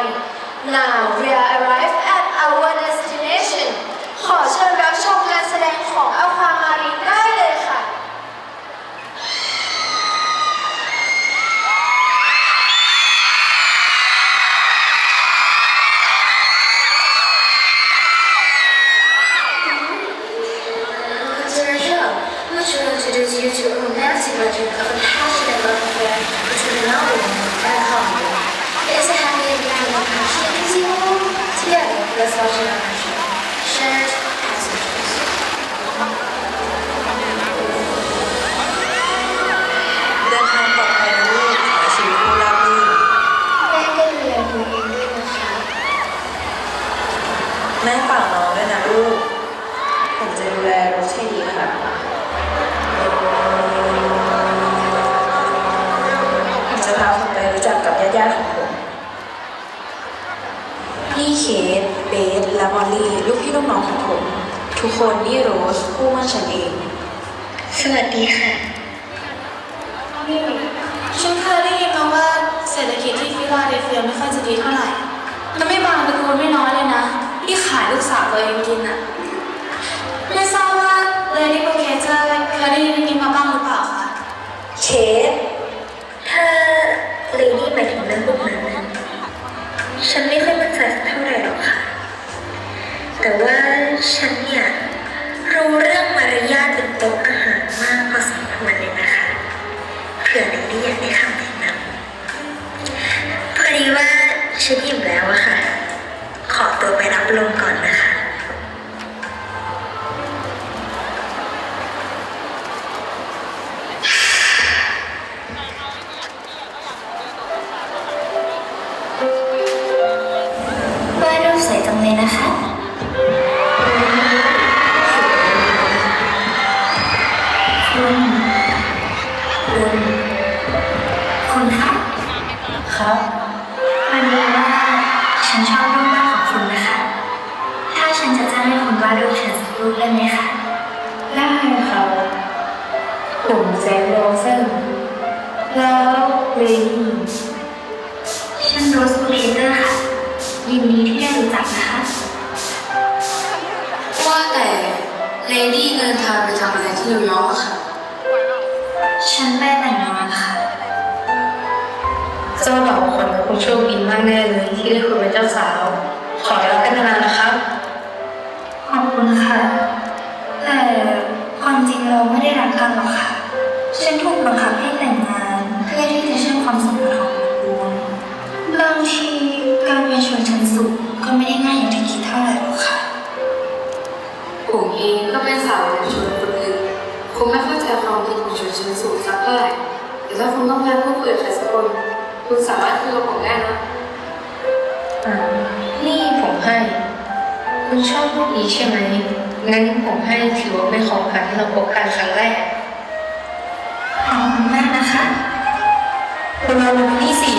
time. Now we are arrived จักกับญาติๆของผมนี่เคสเบส และมอลลี่ลูกพี่ลูกน้องของผม ทุกคนนี่โรสคู่มั่นฉันเอง สวัสดีค่ะฉันเคยได้ยินมาว่าเศรษฐกิจที่ฟิลาเดลเฟียไม่ค่อยจะดีเท่าไหร่แล้วไม่บางตระกูลไม่น้อยเลยนะ ที่ขายลูกสาวตัวเองกินอะไม่ทราบว่าเลดี้โบเคเจอร์เคยได้ยินเรื่องนี้มาบ้างหรือเปล่าคะ เคส ถ้าเลดี้หมายถึงเรื่องพวกนั้นฉันไม่ค่อยมั่นใจเท่าไหร่หรอกค่ะ แต่ว่าฉันเนี่ยรู้เรื่องมารยาทบนโต๊ะอาหารมากพอสมควรเลยนะคะเผื่อเลดี้อยากได้คำแนะนำพอดีว่าฉันอิ่มแล้ว ครับวันนี้ว่าฉันชอบรูปวาดของคุณนะคะ ถ้าฉันจะจ้างให้คุณวาดรูปฉันสักรูปได้ไหมคะ ได้ค่ะผมแจ็คโรเซนแล้วเลดี้ฉันโรสบูเลเตอร์ค่ะ ยินดีที่ได้รู้จักนะคะ ว่าแต่เลดี้เดินทางไปทำอะไรที่นิวยอร์กอะค่ะ ฉันไปแต่งงานค่ะ เจ้าบ่าวคนคงโชคดีมากแน่เลยที่ได้คุณเป็นเจ้าสาว ขอรักกันนานๆนะครับขอบคุณค่ะ แต่ความจริงเราไม่ได้รักกันหรอกค่ะ ฉันถูกบังคับให้แต่งงาน เพื่อที่จะเชื่อมความสัมพันธ์ของตระกูลบางทีการเป็นชนชั้นสูงก็ไม่ได้ง่ายอย่างที่คิดเท่าไหร่หรอกค่ะ ผมเองก็เป็นสาวในชนคนหนึ่งคงไม่เข้าใจความคิดของชนชั้นสูงสักเท่าไหร่แต่ถ้าคุณต้องการพูดคุยกับใครสักคน คุณสามารถคุยกับผมได้นะ อ่านี่ผมให้ คุณชอบรูปนี้ใช่ไหม งั้นผมให้ถือว่าเป็นของขวัญที่เราพบกันครั้งแรก ขอบคุณมากนะคะคุณลองดูนี่สิ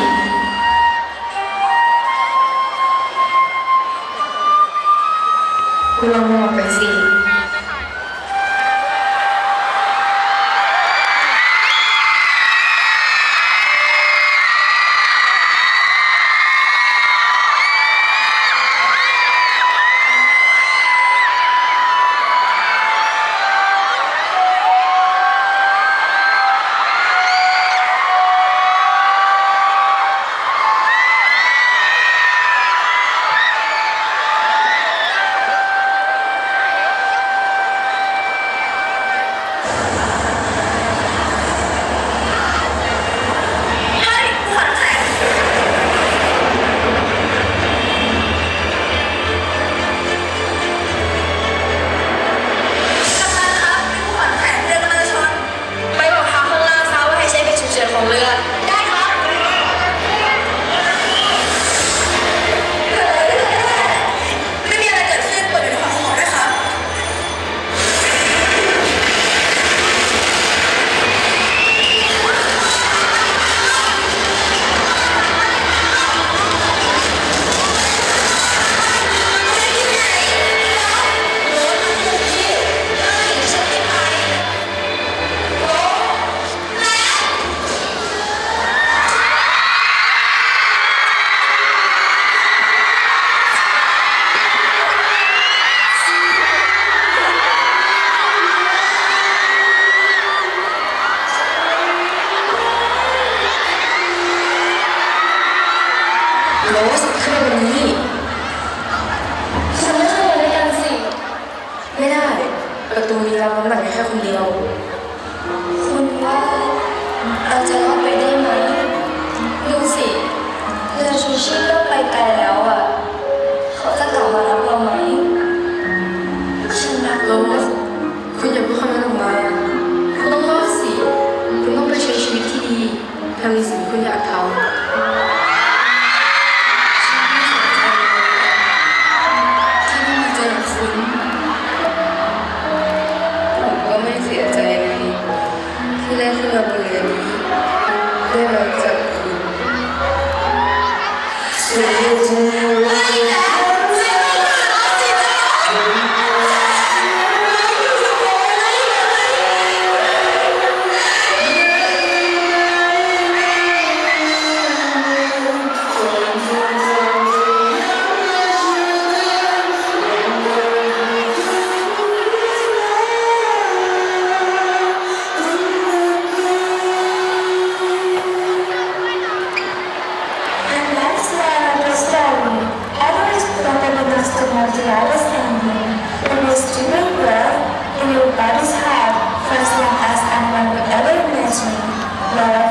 บัตรแค่คนเดียว คุณว่าเราจะรอดไปได้ไหมดูสิเรือชูชีพ 世界万 have the virus hanging in your stomach breath, in your body's heart, functioning as ever awakening, love,